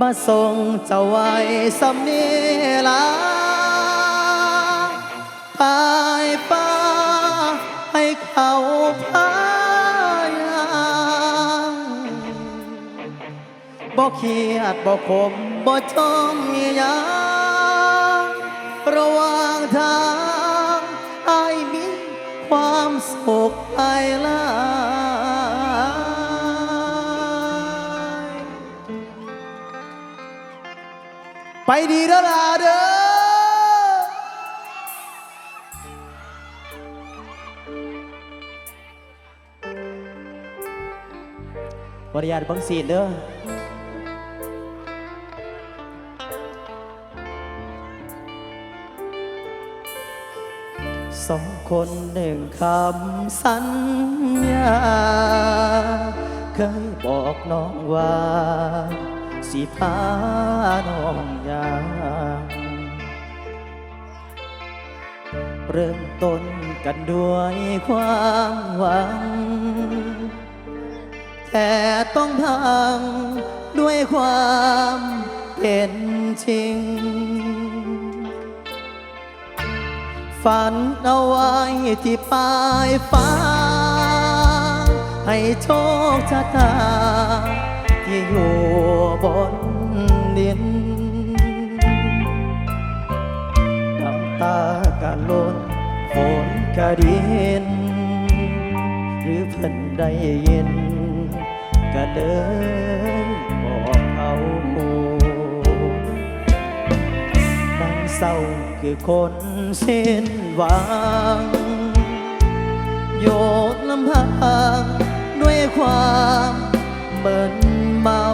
มาส่งเจ้าไว้สำนีลาพายฟ้าให้เขาพายางบ่เครียดบ่ขมบ่ชมอียังระหว่างทางไอ้มีความสุขไอ้ลา ไปดีแล้วล่ะเด้อบริยาบังสีเด้อสองคนหนึ่งคำสัญญา เคยบอกน้องว่า สิพาน้องยางเริ่มต้นกันด้วยความหวัง แต่ต้องพังด้วยความเป็นจริง ฝันเอาไว้ที่ปลายฟ้า ให้โชคชะตา ที่อยู่บนดินน้ำตากะล้นฝนกะดิน หรือเพิ่นได้ยินก็เลยบอกเขาดังเศร้าคือคนสิ้นหวังโยดลำพังด้วยความเบิน เมา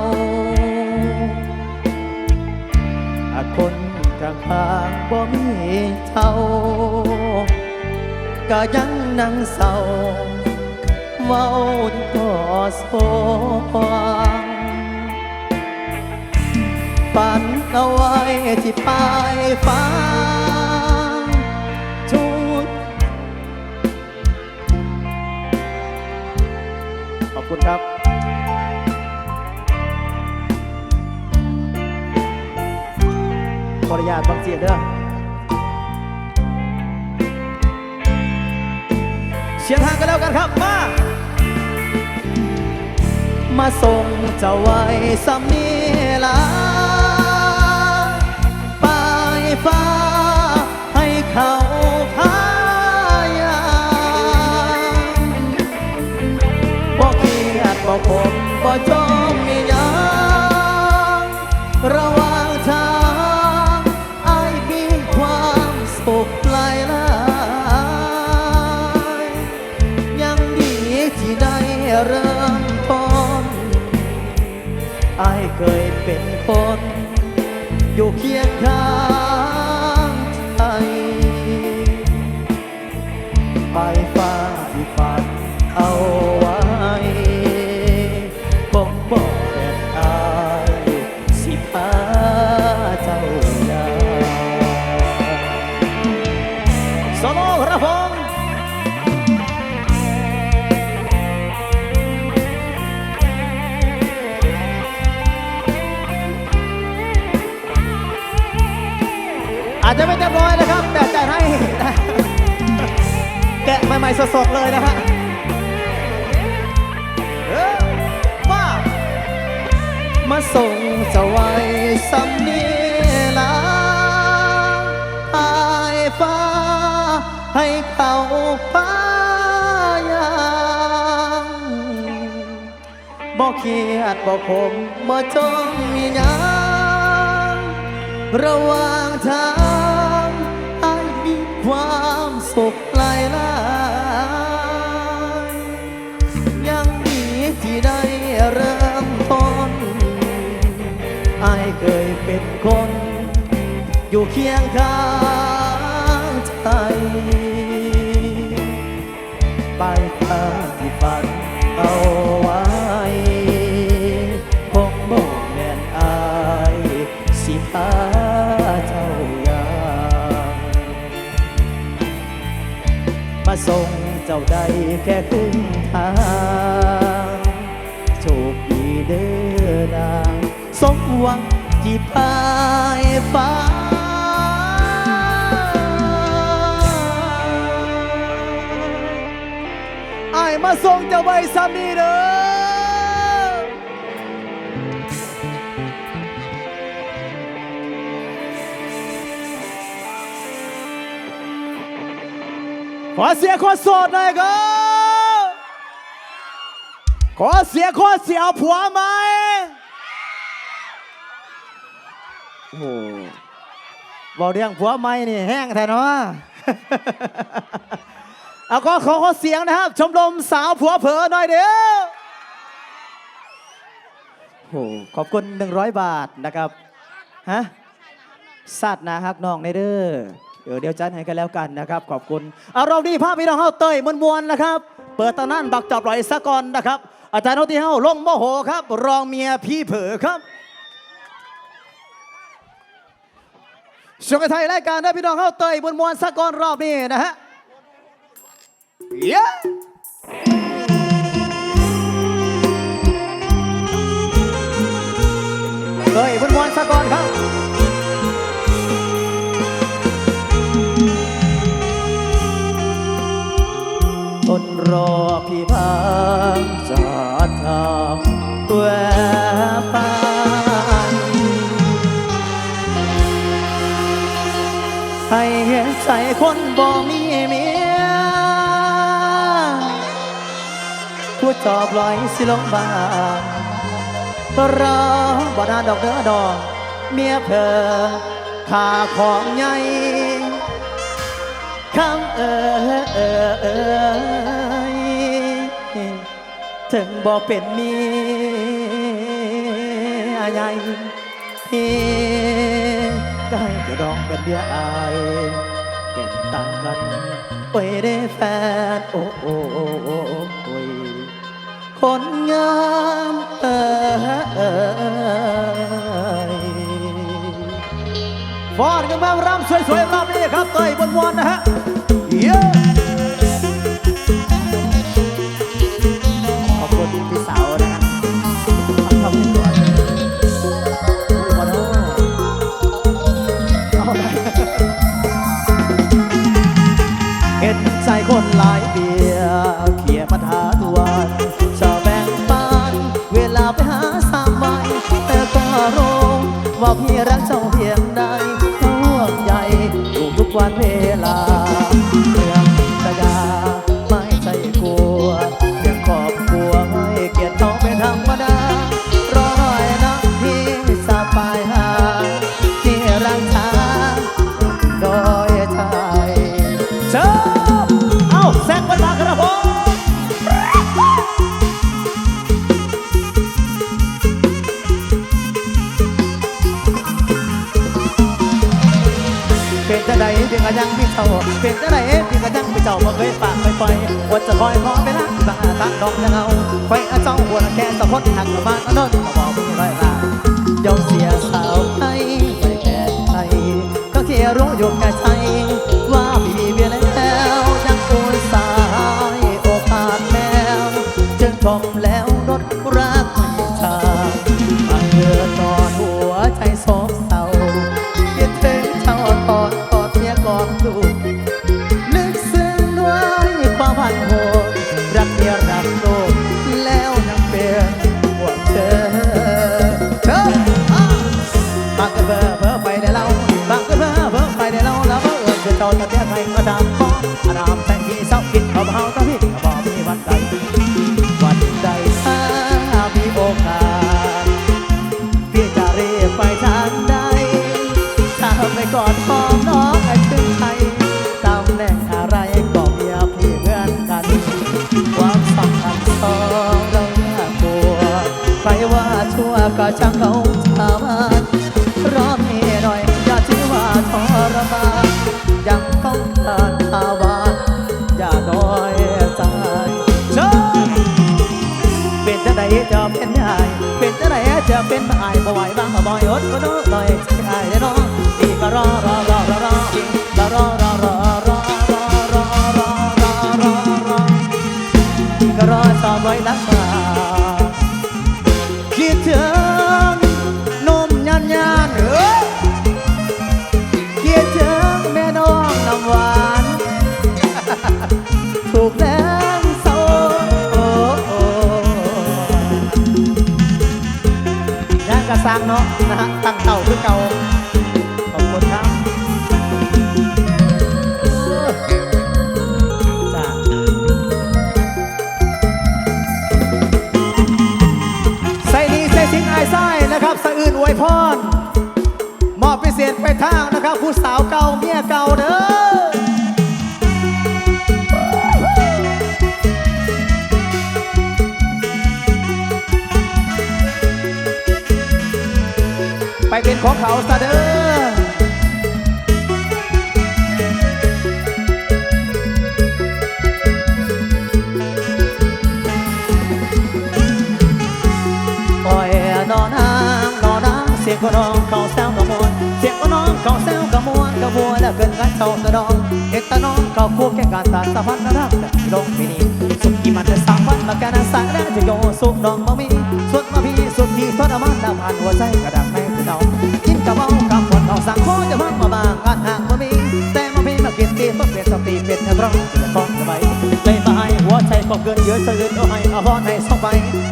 อาคนข้างข้างบ่มีเท่าก็ยังนั่งเศร้าเว้าก็สว่างฝันเอาไว้ที่ปลายฟ้าทุกขอบคุณครับ ออนุญาตบางเสียงเด้อเสียงทางกันแล้วกันครับ มา มาส่งเจ้าไว้สำนีลา อายเคยเป็นคน อยู่เคียงข้าง ใหม่ๆสดๆเลยนะฮะมามาส่งเจ้าไว้สำนีลาพายฟ้า ให้เขาพายางบอกเคียดบอกผมบ่จมมีหยังระหว่างทางไอ้ายมี เคยเป็นคน อยู่เคียงข้างใจไปลายฟ้าที่ฝันเอาไว้คงบอกแม่นอายสิพาเจ้ายางมาส่งเจ้าใดแค่ครึ่งทางโชคดีเด้อนางสมหวัง ที่ปลายฟ้า ไอ้มาส่งเจ้าใบสามีเด้อขอเสียงคนโสดหน่อยก็ขอเสียงคนเสียผัวไหม โอ้โหบอกเรื่องผัวไหมนี่แห้งแท้เนาะ เอาก็ขอขอเสียงนะครับ ชมรมสาวผัวเผลอหน่อยเด้อโอ้โหขอบคุณ 100 บาทนะครับ ฮะสัตว์นะฮักน้องในเด้อ เดี๋ยวเดี๋ยวจัดให้กันแล้วกันนะครับ ขอบคุณเอาเรมณ์ดีภาพพี่น้องเฮาเตยมวนมวนๆนะครับ เปิดตอนนั้นบักจอบลอยสะกอนนะครับ อาจารย์โนที่เฮาลงโมโหครับ รองเมียพี่เผลอครับ ชมกันไทยรายการได้พี่น้องเฮาเตยมวนมวนสะกอนรอบนี้นะฮะเย้เตยมวนมวนสะกอนครับทนรอพี่พางจากทางแวะ คนบ่มีเมียผู้จอบลอยสิลงบางรอบ่นานดอกเด้อดอกเมียเพอขาของใหญ่คำเอ่ยเอ่ยเอ่ยถึงบอกเป็นเมียใหญ่พี่ก็ให้จะดองเป็นเดียอายเป็นต่าง กันโอ้ยได้แฟนโอ้โอ้โอ้โอ้ยคนงามเอ่ยเอ่ยฟอดกันมารำสวยๆรอบนี้ครับเตยบนวันนะฮะเย้ รักเจ้าเพียงใดห่วงใยอยู่ทุกวันเว เจ้าเป็นจะใดเพียงกระยังไปเจ้าบ่เคยฝากไม่ปล่อยว่าจะคอยขอไปละบ้าตักดอกจะเอาคอยอาเจ้าหัวละแค่สะพดหักละบ้านอนนก็บอก ชั่วก็ช่างเขาชาวบ้านรอพี่หน่อยอย่าถือว่าทรมานยังต้องการภาวะอย่าน้อยใจเชิญเป็นจะไหนจะเป็นยายเป็นจะไหนจะเป็นอายบ่ไหวบ้างบ่อยอดก็น้อยจะอายได้น้องดีก็รอรอรอรอรอรอรอรอรอรอรอรอรอรอรอรอดีก็รอสอบไว้รักษาคิดถึง ย่งกระซังเนาะนะฮะตังเต่าพื่อเก่าขอบคุณครับนะครับสะอื่นอวยพรมอบพิเศษไปทางนะครับ ผู้สาวเก่าเมียเก่าเด้อ ก็น้องเขาแซวกระมวลเสียงก็น้องเขาแซวกระมวลกระมวลแล้วเกินกันเท่าตะดองเอกตะน้องเขาคู่แก่การตัดสะพันรักแต่ลงปีนี้สุขีมันจะสามวันมาแกนั้นสายแล้วจะโยสุขน้องบ่มีสุดมาพี่สุดที่ทรมานดำผ่านหัวใจกระดังไม่คือน้องกินกะเมากับคนเอาสั่งขอจะพังมาบางงานห่างบ่มีแต่มาพี่มากินตีต้องเปลี่ยนสติเป็นนักร้องจะฟ้องจะไปเลยมาให้หัวใจก็เกินเยอะจะเกินเอาให้เอาพรให้ส่งไป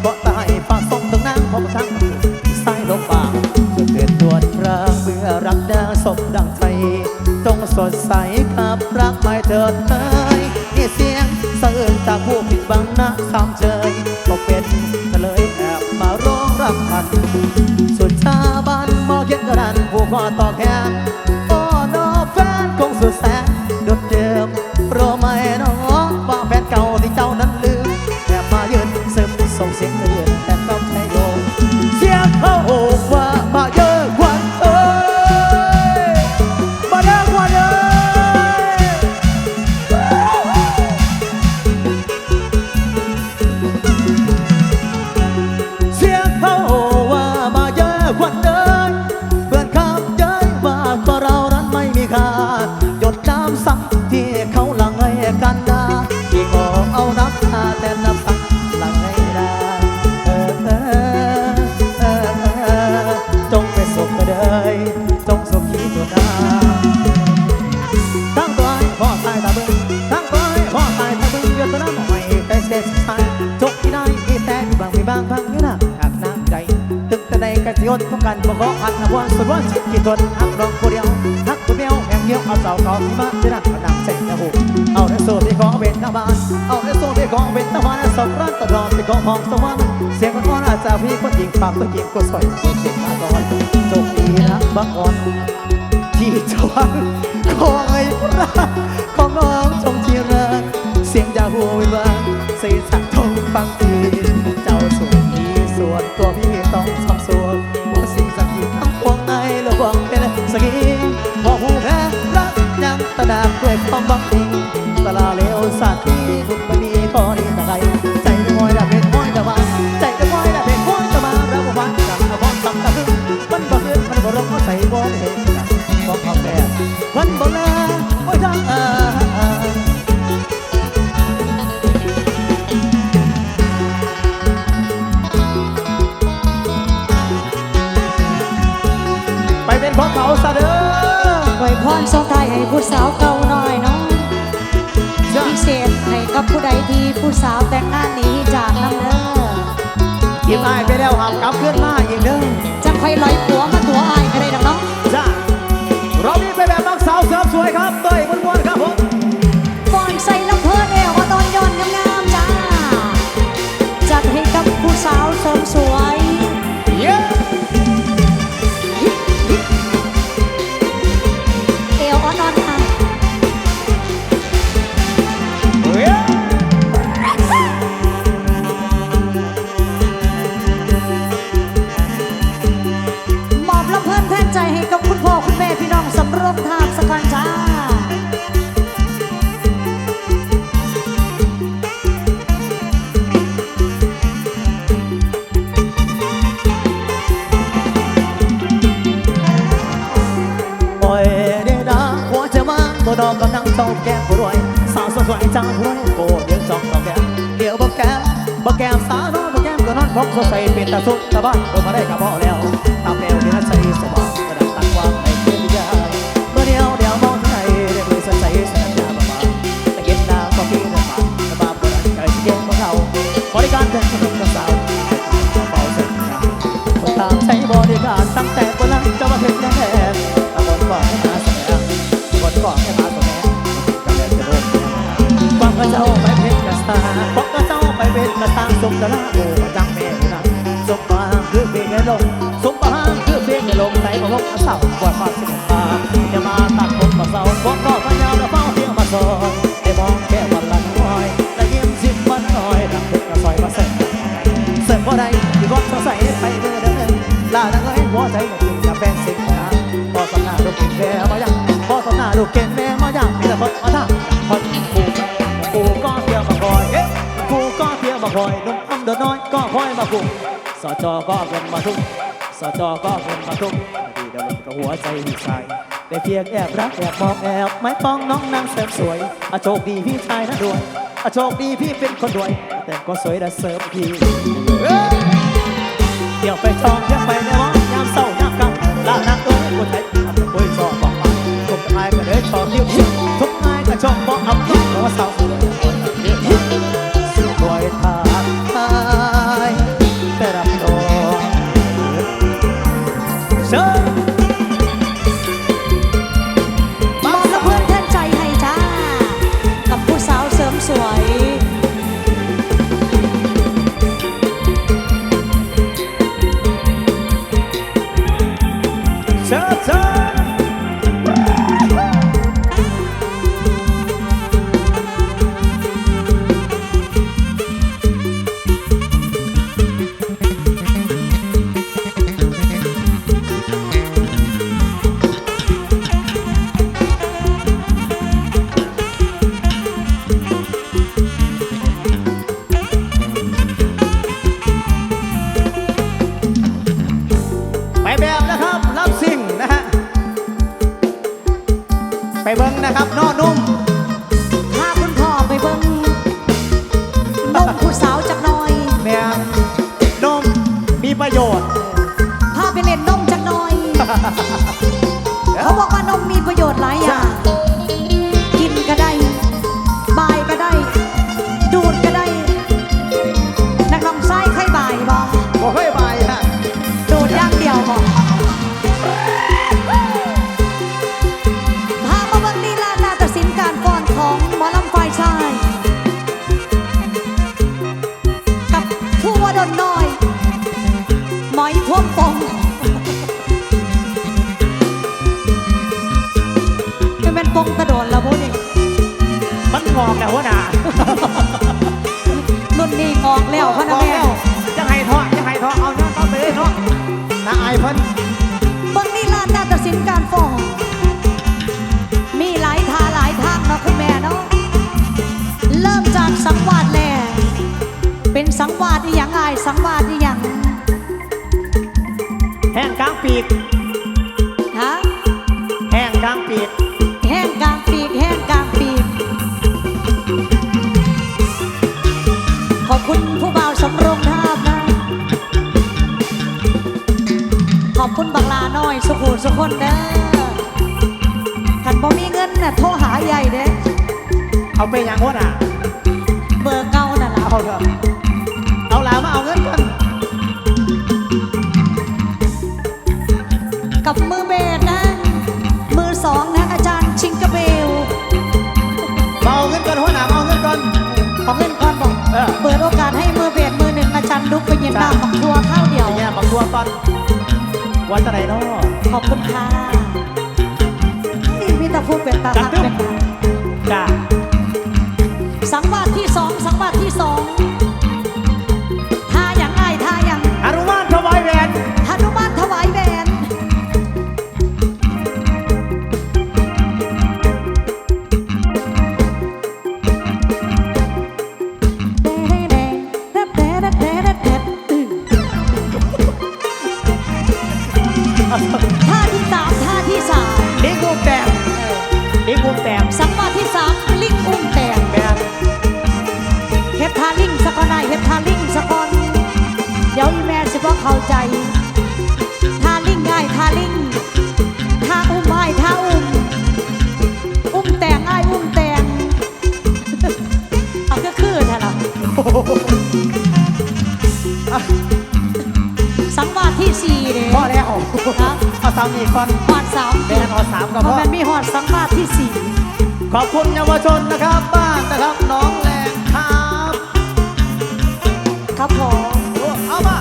ก็ตาย เถิดเอ้ยนี่เสียงสะอื้นจากผู้ผิดบังนะคำเชยก็เป็นทะเลยแอบมาร้องรักกันสุดชาบ้านมอเขียนกระดานผู้ก่อต่อแขน เสียงมันอ่อนอาจจะพี่คนหญิงปากตัวหญิงก็สวยเด็กมาก่อนโชคดีนะบังอ่อนที่จวังคอยรักของน้องจงที่รักเสียงยาหัววิวาเสียสักทงฟังทีเจ้าสุขดีส่วนตัวพี่ต้องทำส่วนว่าสิ่งสักทีทั้งพวงไอและวังเป็นสกีพอผู้แพ้รักยังตะหนักด้วยความบังทีตลาเลวสักที ไปเป็นของเขาซะเด้อไว้พรส่งท้ายให้ผู้สาวเก่าหน่อยเนาะจ้ะพิเศษให้กับผู้ใดที่ผู้สาวแต่งงานหนี้จากน้ำเด้อทีมอายไปแล้วหามกลับขึ้นมาอีกเด้อจังค่อยลอยผัวมาตัวอายก็ได้ดอกเนาะจ้าเรานี่ไปแบบนักสาวเสริมสวยครับเต้ยม้วนๆครับผมก่อนใส่ลำเพลินเอวว่าตอนย้อนงามๆจ้าจัดให้กับผู้สาวเสริมสวยเย้ บ่แก้มตานอนบ่แก้มก็นอนพกสดใสเป็นตาสุกตาบ้านก็มาได้กับพ่อแล้วตาแปลวเนื้อใสสว่างกระดับตั้งความในคืนยาเมื่อเดียวเดียวมองที่ไหนเรียกเลยสดใสสัญญาบ้าบ้าตะเก็บน้ำก็พี่น้ำปากตะบ้าโบราณใจเย็นของเราบริการเดินขนมกับสาวเบาสุดใจคนตามใช้บริการตั้งแต่คนนั้นจะมาถึนแน่ตะบนกว่าให้มาแสดงบนกว่าให้มาแสดงกระเด็นจะโดนความกระเจ้า มาตั้สมดาราโอ้มาจังแม่นะสมบางคือเบกลงสมบางคือเบกลงไหนมาบลงเศร้ากว่าความสิบปาจะมาตัดผมมาเศร้าบอกก็พยาวแล้วเฝ้าเพียงมาซอยได้มองแค่วันละน้อยแต่ยิ้มสิบวันน้อยรักเด็กก็ซอยมาเสร็จเสร็จบ่ใดที่ก้อนสงสัยไปเมื่อเดินลาทั้งไอ้หัวใจก็ถึจะเป็นสิ่งนะพอสนาลูกเก่งแก่มายังพอสนาลูกเก่ง สจก็คนมาทุกสจก็คนมาทุกดีดลมกับหัวใจหิใสได้เพียงแอบรักแอบมองแอบไม่ป้องน้องนางเสริสวยอโชคดีพี่ชายนะรวยอโชคดีพี่เป็นคนรวย แต่ก็สวยและเสริมดีเดี๋ยวไปจองยังไปในวังยามเศร้ายามกังลานักเอ้คนไทยอัปุ้ยจอบบอกมาทุกทายก็เลยจอบดีมทุกทายก็ชอบมองอับทุกหัวเศร้า ซ้ำอีกก่อนหอดสามแบรนหอดสามก็พอมันมีหอดสัมภาที่สี่ขอบคุณเยาวชนนะครับบ้านนะครับน้องแรงครับครับผมเอามา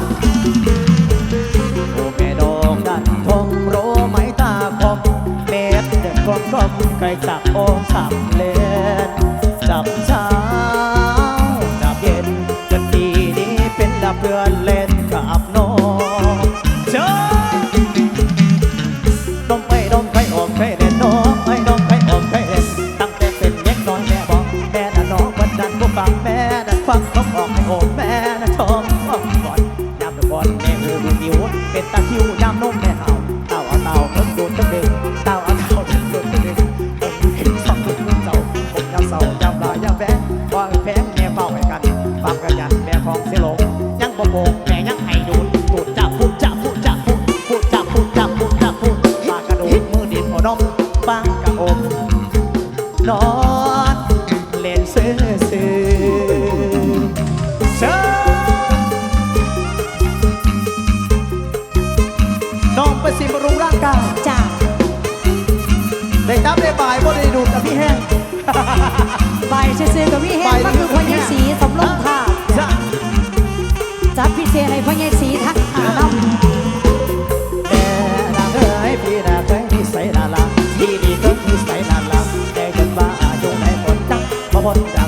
โอแม่ดอกดันทองโรไม้ตาคมเม็ดเด็กกลมกลมไก่จับองสับเลนจับชา 버렸다.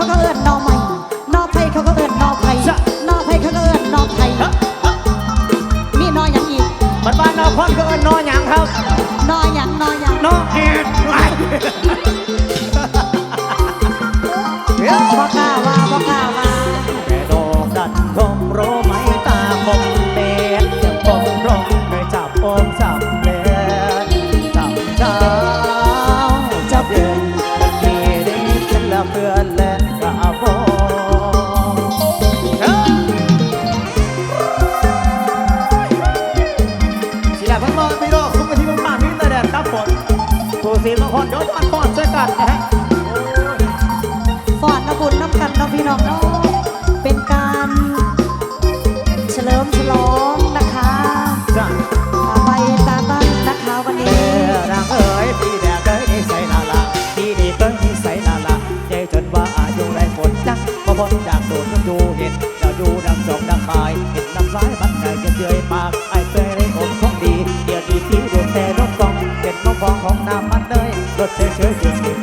เขาก็เอิญนอไม่นอไผเขาก็เอิญนอไผนอไผเขาก็เอิญนอไผมีนออย่างอีกมันบ้านนอคอนก็เอิญนออย่างครับ นออยังนอหยังนอเอ็ดไรบอกกล้าว่าบอข้าว่า พี่น้องเป็นการเฉลิมฉลองนะคะจ้ะไปตามบ้านนะคะวันนี้ อร่างเอ๋ยพี่แดงเอ๋ยใส่ลาลาพี่นี่เอ้ยนี่ใส่ลาลาใจจนว่าอายุไรฝนจักบ่พ้นจากโดดน้ำดูเห็นเจ้าดูดังจองน้ำพายเห็นน้ำร้ายมันใจเย็นเยยปากไอ้เตยได้อมของดีเดี๋ยวดีที่ดวงแต่รกกองเป็นน้องฟองของน้ำมันเลยรสเชื่อเชื่อ